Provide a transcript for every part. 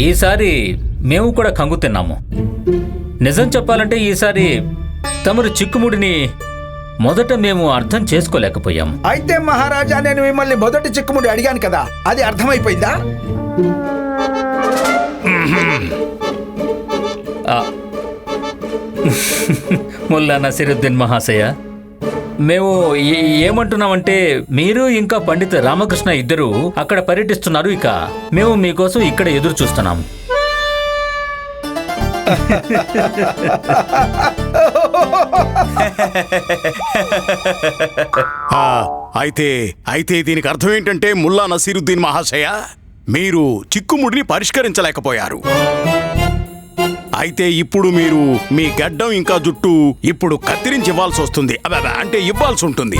ఈసారి మేము కూడా కంగు తిన్నాము. నిజం చెప్పాలంటే ఈసారి తమరు చిక్కుముడిని మొదట మేము అర్థం చేసుకోలేకపోయాము. అయితే మహారాజా నేను మిమ్మల్ని మొదటి చిక్కుముడి అడిగాను కదా అది అర్థమైపోయిందా. ముల్లా నసీరుద్దీన్ మహాశయ మేము ఏ- ఏమంటున్నామంటే మీరు ఇంకా పండిత రామకృష్ణ ఇద్దరు అక్కడ పర్యటిస్తున్నారు ఇక. మేము మీకోసం ఇక్కడ ఎదురు చూస్తున్నాం. ఆ, అయితే అయితే దీనికి అర్థం ఏంటంటే ముల్లా నసీరుద్దీన్ మహాశయ మీరు చిక్కుముడిని పరిష్కరించలేకపోయారు. అయితే ఇప్పుడు మీరు మీ గడ్డం ఇంకా జుట్టు ఇప్పుడు కత్తిరించి ఇవ్వాల్సి వస్తుంది అంటే ఇవ్వాల్సి ఉంటుంది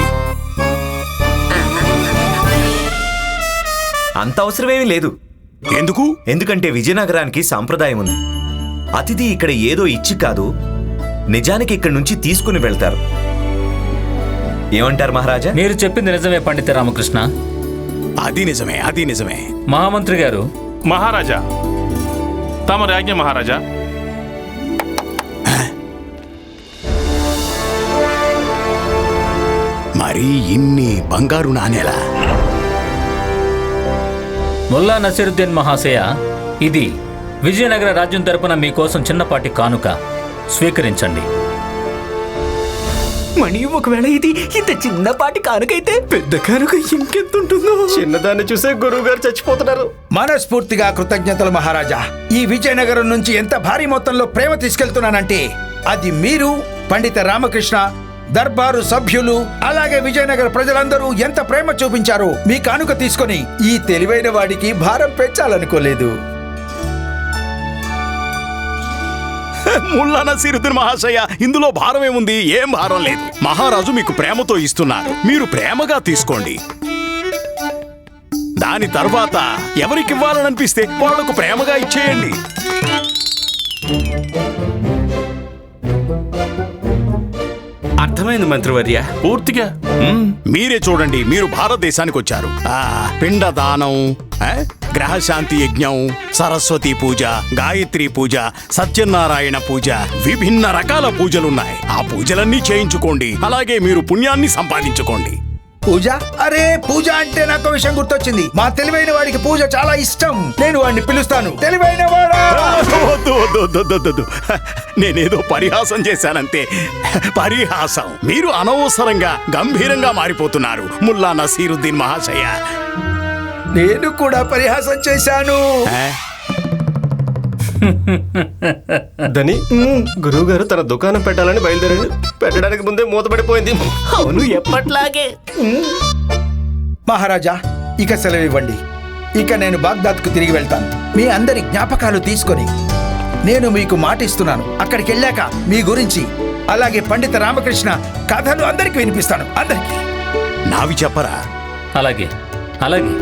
అంత అవసరమేమీ లేదు. ఎందుకు? ఎందుకంటే విజయనగరానికి సాంప్రదాయం ఉంది అతిథి ఇక్కడ ఏదో ఇచ్చి కాదు నిజానికి ఇక్కడి నుంచి తీసుకుని వెళ్తారు. ఏమంటారు మహారాజా? మీరు చెప్పింది నిజమే పండిత రామకృష్ణ. అది నిజమే అది నిజమే. మహామంత్రి గారు. మహారాజా తమ రాజ్ఞ మహారాజా మరి ఇన్ని బంగారు నాణేలా. ముల్లా నసీరుద్దీన్ మహాశయ ఇది విజయనగర రాజ్యం తరపున మీకోసం చిన్నపాటి కానుక. స్వీకరించండి. మణి ఒకవేళ ఇది ఇంత చిన్నపాటి కానుకైతే పెద్ద కానుక ఇంకెంత ఉంటుందో చిన్నదాన్ని చూసే గురువు గారు చచ్చిపోతున్నారు. మనస్ఫూర్తిగా కృతజ్ఞతలు మహారాజా. ఈ విజయనగరం నుంచి ఎంత భారీ మొత్తంలో ప్రేమ తీసుకెళ్తున్నానంటే అది మీరు పండిత రామకృష్ణ దర్బారు సభ్యులు అలాగే విజయనగర ప్రజలందరూ ఎంత ప్రేమ చూపించారో మీ కానుక తీసుకొని ఈ తెలివైన వాడికి భారం పెంచాలనుకోలేదు. ముల్లా నసీరుద్దీన్ మహాశయ ఇందులో భారం ఏముంది ఏం భారం లేదు. మహారాజు మీకు ప్రేమతో ఇస్తున్నారు. మీరు ప్రేమగా తీసుకోండి. దాని తర్వాత ఎవరికి ఇవ్వాలని అనిపిస్తే వాళ్ళకు ప్రేమగా ఇచ్చేయండి. అర్థమైంది మంత్రివర్య. పూర్తిగా? మీరే చూడండి మీరు భారతదేశానికి వచ్చారు. ఆ పిండదానం ఆ, గ్రహశాంతి యజ్ఞం సరస్వతి పూజ గాయత్రి పూజ సత్యనారాయణ పూజ విభిన్న రకాల పూజలున్నాయి. ఆ పూజలన్నీ చేయించుకోండి అలాగే మీరు పుణ్యాన్ని సంపాదించుకోండి. పూజ? అరే పూజ అంటే నాకు విషయం గుర్తొచ్చింది. మా తెలివైన వాడికి పూజ చాలా ఇష్టం. నేను వాడిని పిలుస్తాను. తెలివైన వాడా? వద్దు, వద్దు, వద్దు, వద్దు, వద్దు, వద్దు. నేనేదో పరిహాసం చేశానంతే. పరిహాసం. మీరు అనవసరంగా గంభీరంగా మారిపోతున్నారు ముల్లా నసీరుద్దీన్ మహాశయ. నేను కూడా పరిహాసం చేశాను. ఆ? దని గురువు గారు తన దుకాణం పెట్టాలని బయలుదేరాడు పెట్టడానికి ముందే మూతపడిపోయింది. అవును ఎప్పట్లాగే. మహారాజా ఇక సెలవు ఇవ్వండి ఇక నేను బాగ్దాద్కు తిరిగి వెళ్తాను. మీ అందరి జ్ఞాపకాలు తీసుకొని నేను మీకు మాట ఇస్తున్నాను అక్కడికి వెళ్ళాక మీ గురించి అలాగే పండిత రామకృష్ణ కథలు అందరికి వినిపిస్తాను. అందరికీ. నావి చెప్పరా? అలాగే అలాగే.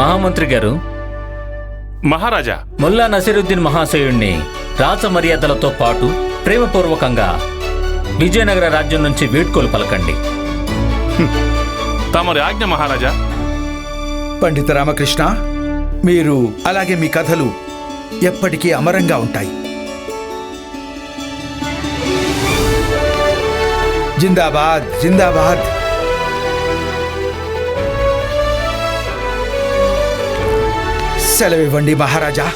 మహామంత్రి గారు మహారాజా. ముల్లా నసీరుద్దీన్ మహాశయుణ్ణి రాచ మర్యాదలతో పాటు ప్రేమపూర్వకంగా విజయనగర రాజ్యం నుంచి వీడ్కోలు పలకండి. తమ రాజ్ఞ మహారాజా. పండిత రామకృష్ణ మీరు అలాగే మీ కథలు ఎప్పటికీ అమరంగా ఉంటాయి. జిందాబాద్ జిందాబాద్. సెలవివ్వండి మహారాజా.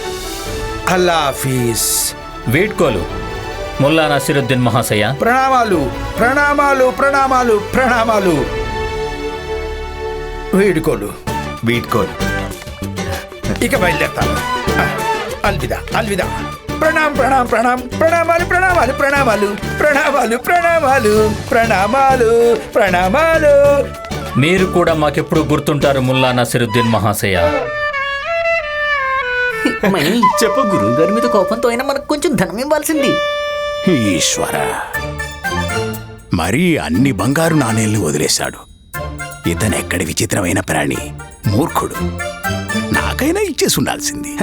అల్లా హఫీజ్. వీడ్కోలు. ముల్లా నసీరుద్దీన్ మహాశయ. ప్రణామాలు ప్రణామాలు ప్రణామాలు ప్రణామాలు. వేడుకోలు. వీడ్కోలు. ఇక బయలుదేరతాను. అల్విదా అల్విదా. ప్రణాం ప్రణాం ప్రణాం ప్రణామాలు ప్రణామాలు ప్రణామాలు. ప్రణామాలు ప్రణామాలు ప్రణామాలు ప్రణామాలు. మీరు కూడా మాకెప్పుడు గుర్తుంటారు ముల్లా నసీరుద్దీన్ మహాశయ? మణి చెప్పు గురువు గారి మీద కోపంతో అయినా మనకు కొంచెం ధనం ఇవ్వాల్సింది. ఈశ్వర మరీ అన్ని బంగారు నాణేల్ని వదిలేశాడు. ఇతనెక్కడి విచిత్రమైన ప్రాణి మూర్ఖుడు. నాకైనా ఇచ్చేసి ఉండాల్సింది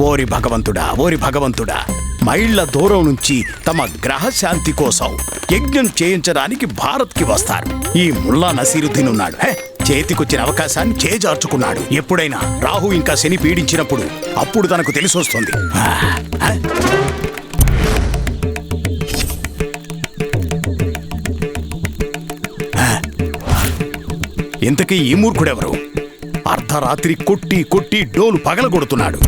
ఓరి భగవంతుడా ఓరి భగవంతుడా మైళ్ళ దూరం నుంచి తమ గ్రహశాంతి కోసం యజ్ఞం చేయించడానికి భారత్కి వస్తారు. ఈ ముల్లా నసీరుద్దీన్ ఉన్నాడు హే? చేతికొచ్చిన అవకాశాన్ని చేజార్చుకున్నాడు. ఎప్పుడైనా రాహు ఇంకా శని పీడించినప్పుడు అప్పుడు తనకు తెలిసొస్తుంది. ఇంతకీ ఈ మూర్ఖుడెవరు? అర్ధరాత్రి కొట్టి కొట్టి డోలు పగలగొడుతున్నాడు.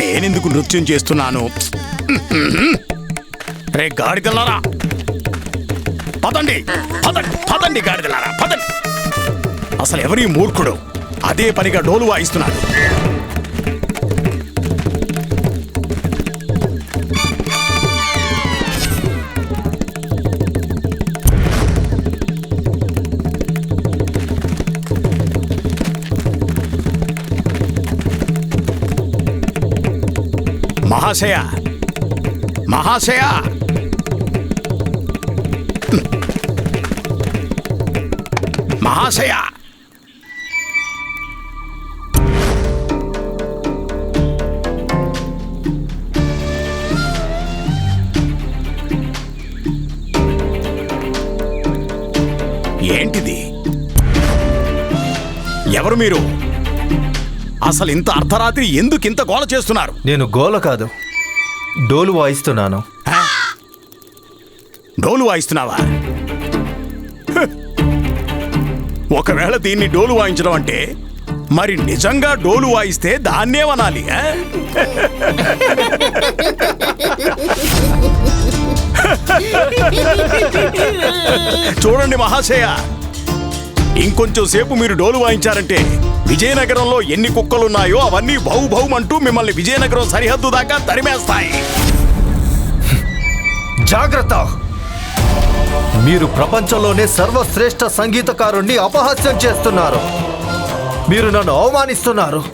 నేనెందుకు నృత్యం చేస్తున్నాను? రే గాడిదలారా పదండి పదండి పదండి గాడిదలారా పదండి. అసలు ఎవరి మూర్ఖుడు? అదే పనిగా డోలు వాయిస్తున్నాడు మహాశయ. మహాశయ. మహాశయ. ఏంటిది? ఎవరు మీరు? అసలు ఇంత అర్ధరాత్రి ఎందుకు ఇంత గోల చేస్తున్నారు నేను గోల కాదు డోలు వాయిస్తున్నాను ఆ? డోలు వాయిస్తున్నావా హ్. ఒకవేళ దీన్ని డోలు వాయించడం అంటే మరి నిజంగా డోలు వాయిస్తే దాన్నేమనాలి ఆ? చూడండి మహాశయ ఇంకొంచెం సేపు మీరు డోలు వాయించారంటే విజయనగరంలో ఎన్ని కుక్కలున్నాయో అవన్నీ భౌ భౌమంటూ మిమ్మల్ని విజయనగరం సరిహద్దు దాకా తరిమేస్తాయి. జాగ్రత్త. మీరు ప్రపంచంలోనే సర్వశ్రేష్ఠ సంగీతకారుణ్ణి అపహాస్యం చేస్తున్నారు. మీరు నన్ను అవమానిస్తున్నారు.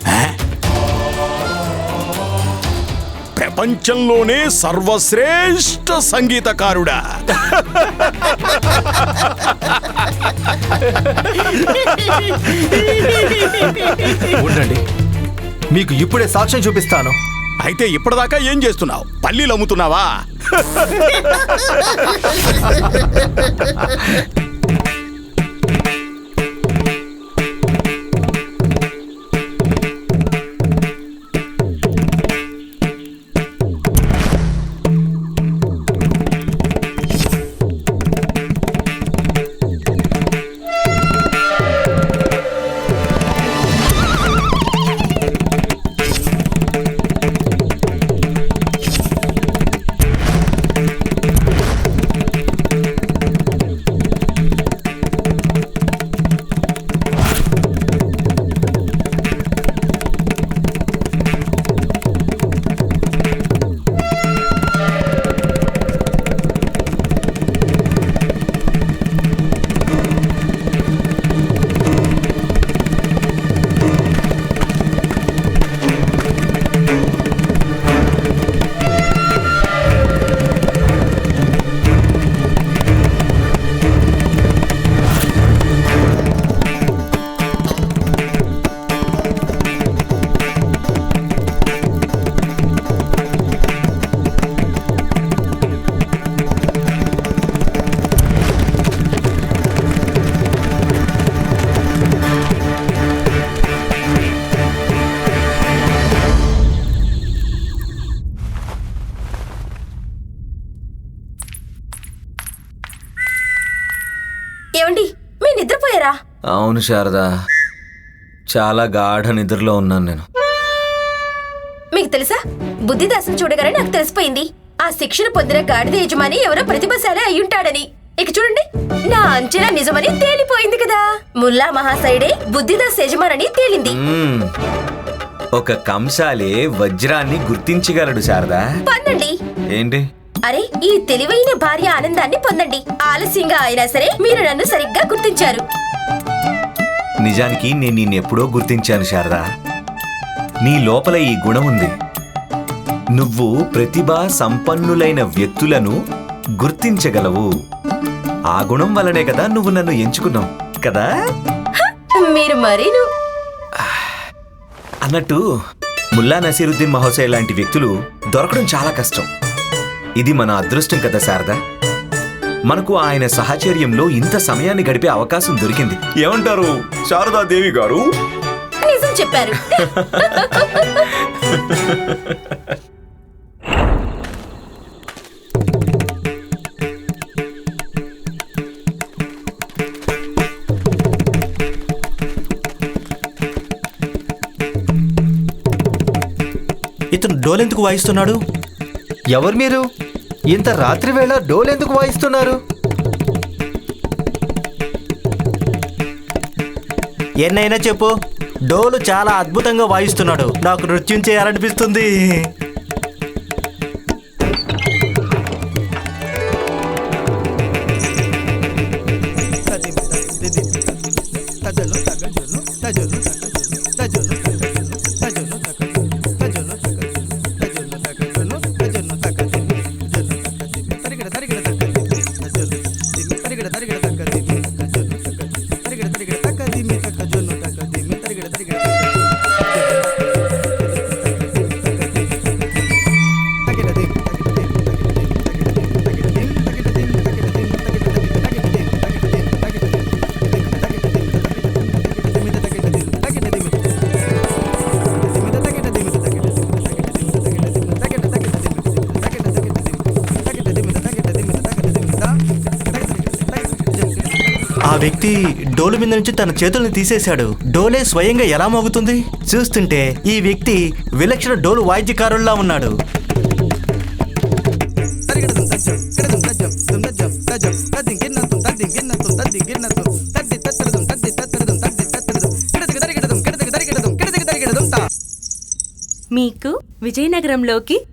ప్రపంచంలోనే సర్వశ్రేష్ఠ సంగీతకారుడా. ఉండండి. మీకు ఇప్పుడే సాక్ష్యం చూపిస్తాను. అయితే ఇప్పటిదాకా ఏం చేస్తున్నావు? పల్లీలు అమ్ముతున్నావా? అవును శారదా. చాలా గాఢ నిద్రలో ఉన్నాను నేను. మీకు తెలుసా? బుద్ధిదాసం చూడగానే నాకు తెలిసిపోయింది. ఆ శిక్షణ పొందిన గాడిద యజమాని ఎవరో ప్రతిభశాలి అయ్యుంటాడని ఇక చూడండి నా అంచనా నిజమని తేలిపోయింది కదా. ముల్లా మహాశయుడే బుద్ధిదాస్ యజమానని తేలింది. మ్మ్. ఒక కంసాలే వజ్రాన్ని గుర్తించగలడు శారదా. పొందండి. ఏంటి? అరే ఈ తెలివైన భార్య ఆనందాన్ని పొందండి. ఆలస్యంగా అయినా సరే మీరు నన్ను సరిగ్గా గుర్తించారు. నిజానికి నేను నిన్నెప్పుడో గుర్తించాను శారదా. నీ లోపల ఈ గుణం ఉంది. నువ్వు ప్రతిభా సంపన్నులైన వ్యక్తులను గుర్తించగలవు. ఆ గుణం వల్లనే కదా నువ్వు నన్ను ఎంచుకున్నావు కదా? మీరు మరీను. అన్నట్టు ముల్లా నసీరుద్దీన్ మహోదయ్ లాంటి వ్యక్తులు దొరకడం చాలా కష్టం. ఇది మన అదృష్టం కదా శారదా. మనకు ఆయన సహచర్యంలో ఇంత సమయాన్ని గడిపే అవకాశం దొరికింది. ఏమంటారు? శారదాదేవి గారు? నిజం చెప్పారు. ఇతను డోలెందుకు వాయిస్తున్నాడు? ఎవరు మీరు? ఇంత రాత్రి వేళ డోల్ ఎందుకు వాయిస్తున్నారు? ఎన్నైనా చెప్పు. డోలు చాలా అద్భుతంగా వాయిస్తున్నాడు. నాకు నృత్యం చేయాలనిపిస్తుంది. ఆ డోలు మీద నుంచి తన చేతుల్ని తీసేశాడు. డోలే స్వయంగా ఎలా మోగుతుంది? చూస్తుంటే ఈ వ్యక్తి విలక్షణ డోలు వాయిద్యకారుల్లా ఉన్నాడు. మీకు విజయనగరంలోకి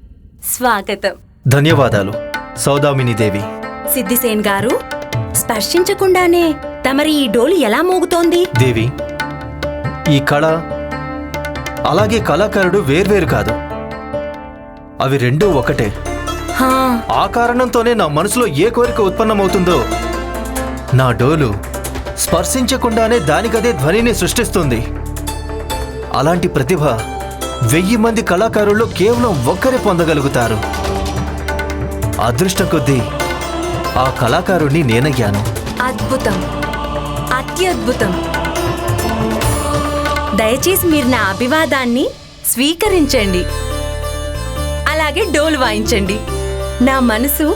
స్వాగతం. ధన్యవాదాలు. సౌదామిని దేవి. సిద్ధిసేన్ గారు స్పర్శించకుండానే తమరి ఈ డోలు ఎలా మోగుతోంది? దేవి ఈ కళ అలాగే కళాకారుడు వేర్వేరు కాదు. అవి రెండూ ఒకటే. ఆ కారణంతోనే నా మనసులో ఏ కోరిక ఉత్పన్నమవుతుందో నా డోలు స్పర్శించకుండానే దానికదే ధ్వనిని సృష్టిస్తుంది. అలాంటి ప్రతిభ వెయ్యి మంది కళాకారుల్లో కేవలం ఒక్కరే పొందగలుగుతారు. అదృష్టం కొద్దీ ఆ కళాకారుణ్ణి నేనయ్యాను. అద్భుతం. అత్యద్భుతం. దయచేసి మీరు నా అభివాదాన్ని స్వీకరించండి. అలాగే డోలు వాయించండి. నా మనసు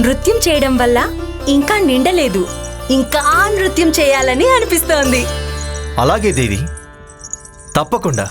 నృత్యం చేయడం వల్ల ఇంకా నిండలేదు. ఇంకా నృత్యం చేయాలని అనిపిస్తోంది. అలాగే దేవి. తప్పకుండా.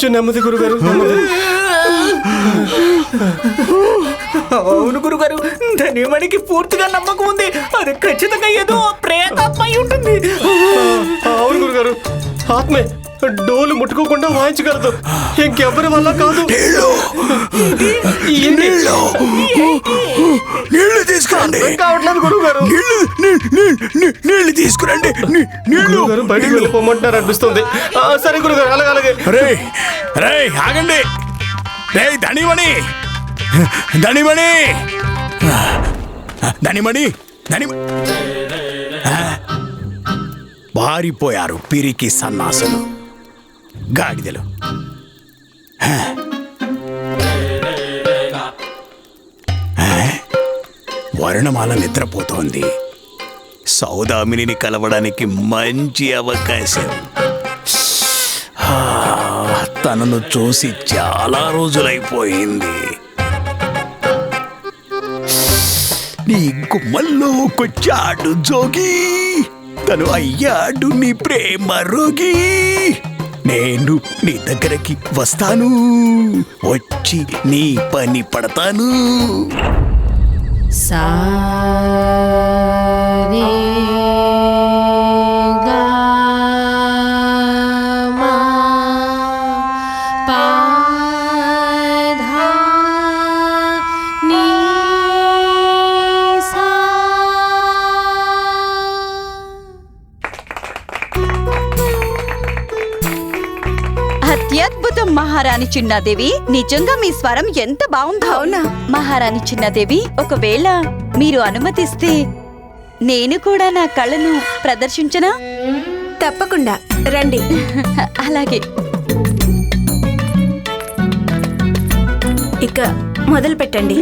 కొంచెం నెమ్మది గురుగారు అవును గురుగారు ధనిమణికి పూర్తిగా నమ్మకం ఉంది. అది ఖచ్చితంగా ఏదో ప్రేతాత్మ ఉంటుంది అవును గురుగారు. ఆత్మే డోలు ముట్టుకోకుండా వాయించగలదు. ఇంకెవరి వల్ల కాదు? నీళ్ళు తీసుకురండి. కావట్లేదు నీ- నీ- నీళ్ళు తీసుకురండి. నీళ్ళు గురుగారు బయటికి వెళ్ళిపోమంటారు అనిపిస్తుంది. ఆ, సరే గురుగారు అలాగే అలాగే రే రే ఆగండి. రే ధనిమణి! ధనిమణి! ధనిమణి ధని పారిపోయారు పిరికి సన్నాసులు. గాడిదలు. హ. వరుణమాల నిద్రపోతోంది. సౌదామినిని కలవడానికి మంచి అవకాశం. తనను చూసి చాలా రోజులైపోయింది. నీ గుమ్మల్లోకొచ్చాడు జోగి తను అయ్యాడు నీ ప్రేమ రోగి. నేను నీ దగ్గరకి వస్తాను. వచ్చి నీ పని పడతాను. సా చిన్నాదేవి నిజంగా మీ స్వరం ఎంత బాగుందో. అవునా? మహారాణి చిన్నాదేవి ఒకవేళ మీరు అనుమతిస్తే నేను కూడా నా కళను ప్రదర్శించనా? తప్పకుండా. రండి. అలాగే. ఇక మొదలు పెట్టండి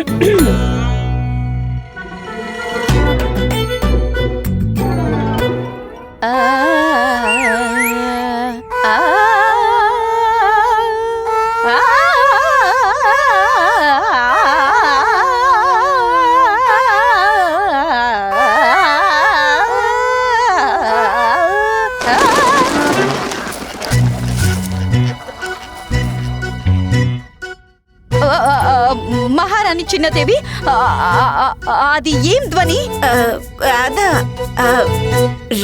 చిన్నదేవి అది ఏం ధ్వని అదా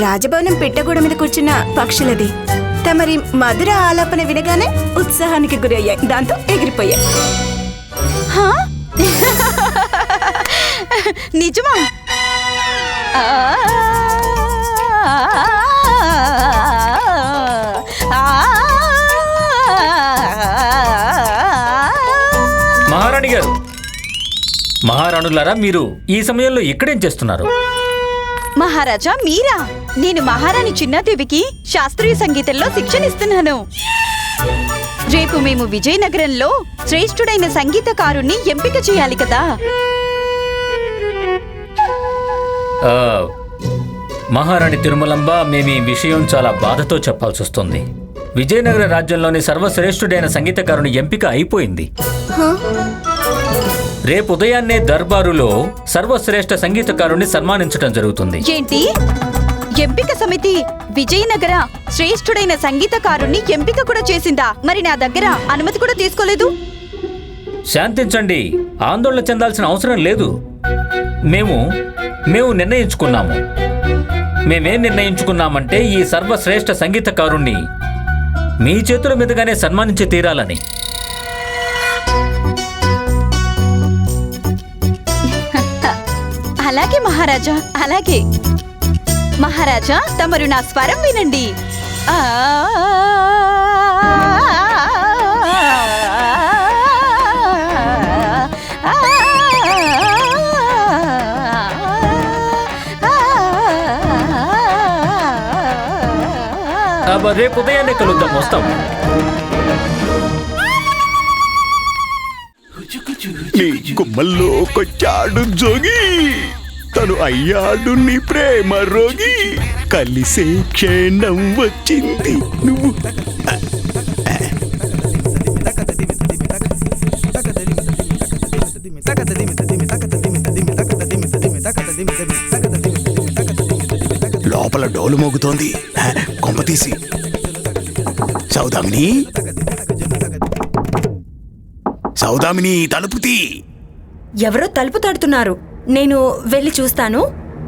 రాజభవనం పిట్టగూడ మీద కూర్చున్న పక్షులది తమరి మధుర ఆలాపన వినగానే ఉత్సాహానికి గురి అయ్యాయి దాంతో ఎగిరిపోయాయి? నిజమా మహారాణి గారు మహారాణులారా మీరు ఈ సమయంలో ఇక్కడేం చేస్తున్నారు? మహారాజా మీరా? నేను మహారాణి చిన్నాదేవికి శాస్త్రీయ సంగీతంలో శిక్షణ ఇస్తున్నాను రేపు మేము విజయనగరంలో శ్రేష్ఠుడైన సంగీతకారుణ్ణి ఎంపిక చేయాలి కదా. ఆ, మహారాణి తిరుమలంబ మేము ఈ విషయం చాలా బాధతో చెప్పాల్సి వస్తుంది. విజయనగర రాజ్యంలోని సర్వశ్రేష్ఠుడైన సంగీతకారుని ఎంపిక అయిపోయింది. రేపు ఉదయాన్నే దర్బారులో సర్వశ్రేష్ఠ సంగీతకారుని సన్మానించడం జరుగుతుంది. ఏంటి? ఎంపిక సమితి విజయనగర శ్రేష్ఠుడైన సంగీతకారుణ్ణి ఎంపిక కూడా చేసిందా? మరి నా దగ్గర అనుమతి కూడా తీసుకోలేదు. శాంతించండి. ఆందోళన చెందాల్సిన అవసరం లేదు. మేము మేము నిర్ణయించుకున్నాము. మేమేం నిర్ణయించుకున్నామంటే ఈ సర్వశ్రేష్ఠ సంగీతకారుణ్ణి మీ చేతుల మీదుగానే సన్మానించి తీరాలని. మహారాజా అలాగే మహారాజా తమరు నా స్వరం వినండి ఆ రేపు ఉదయాన్నే కలుద్దాం వస్తాం నీ గుమ్మల్లోకొచ్చాడు జోగి తను అయ్యాడు నీ ప్రేమ రోగి. కలిసే క్షణం వచ్చింది నువ్వు. లోపల డోలు మోగుతోంది. హ, కొంప తీసి. సౌదామిని. సౌదామిని తలుపు తీ. ఎవరో తలుపు తడుతున్నారు. నేను వెళ్ళి చూస్తాను.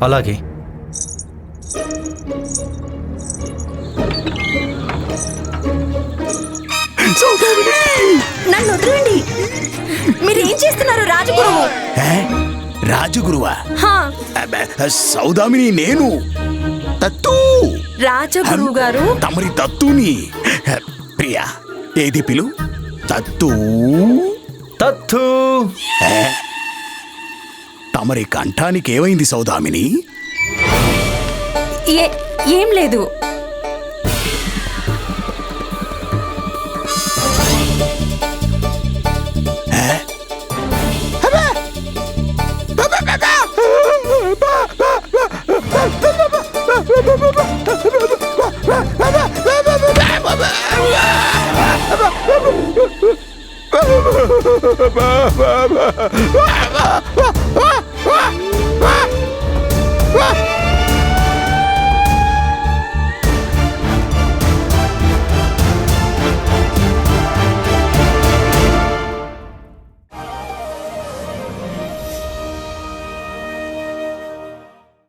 అలాగే. సౌదామిని నన్ను వదిలేండి మీరు ఏం చేస్తున్నారు రాజగురువు హే? రాజగురువా హా. అబ్బే, సౌదామిని నేను. తత్తు. రాజగురువు గారు. తమరి తత్తుని. హ, ప్రియా ఏది పిలు? తత్తు. తత్తు. హే? మరి కంఠానికి ఏమైంది సౌదామిని ఏం లేదు.